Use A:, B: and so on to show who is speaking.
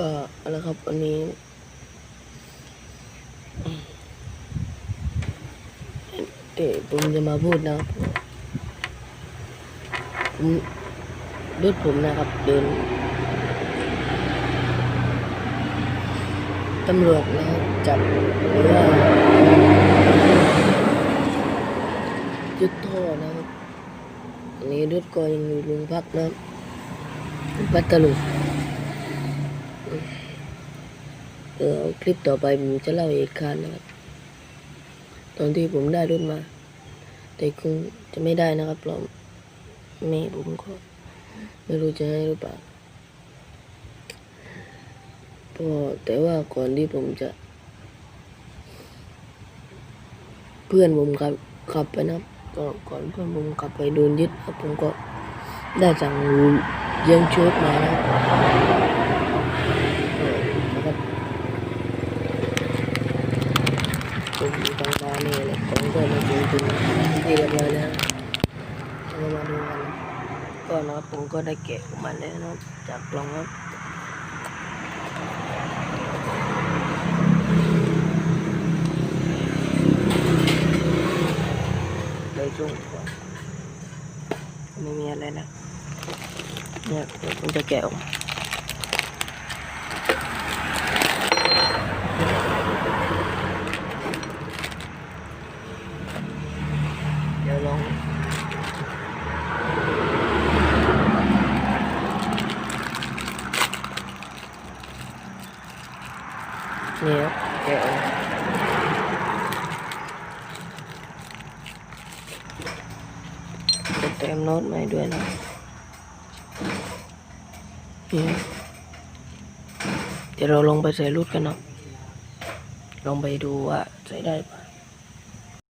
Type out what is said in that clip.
A: ก็เอาละครับวันนี้เดี๋ยวผมจะมาพูดนะครับผมรถผมนะครับ เดินตำรวจนะครับจับหรือว่ายึดท่อนะครับอันนี้รถก็ยังอยู่โรงพักนะครับปัตตลุง เออเอาคลิปต่อไปผมจะเล่าเหตุการณ์นะครับ ตอนที่ผมได้รถมา แต่คงจะไม่ได้นะครับเพราะแม่ผมก็ไม่รู้จะให้หรือเปล่าเพราะแต่ว่าก่อนที่ผมจะ เพื่อนผมขับขับไปนะครับก็ก่อนเพื่อนผมขับไปโดนยึดครับผมก็ได้สั่งเยี่ยงชุดมานะครับเออนะครับ ผมบางบานนี่แหละของก็มาถึงถึงที่เรียบร้อยแล้วเรามาดูกันก็นะผมก็ได้แกะออกมาแล้วนะจากกล่องครับเลยจุ่มก่อนไม่มีอะไรนะเนี่ยผมจะแกะออกมา เยองนี่ครับแกะออกจะเต็มโน้ตใหม่ด้วยนะนี่เดี๋ยวเราลงไปใส่รูดกันเนาะลองไปดูว่าใส่ได้ปะ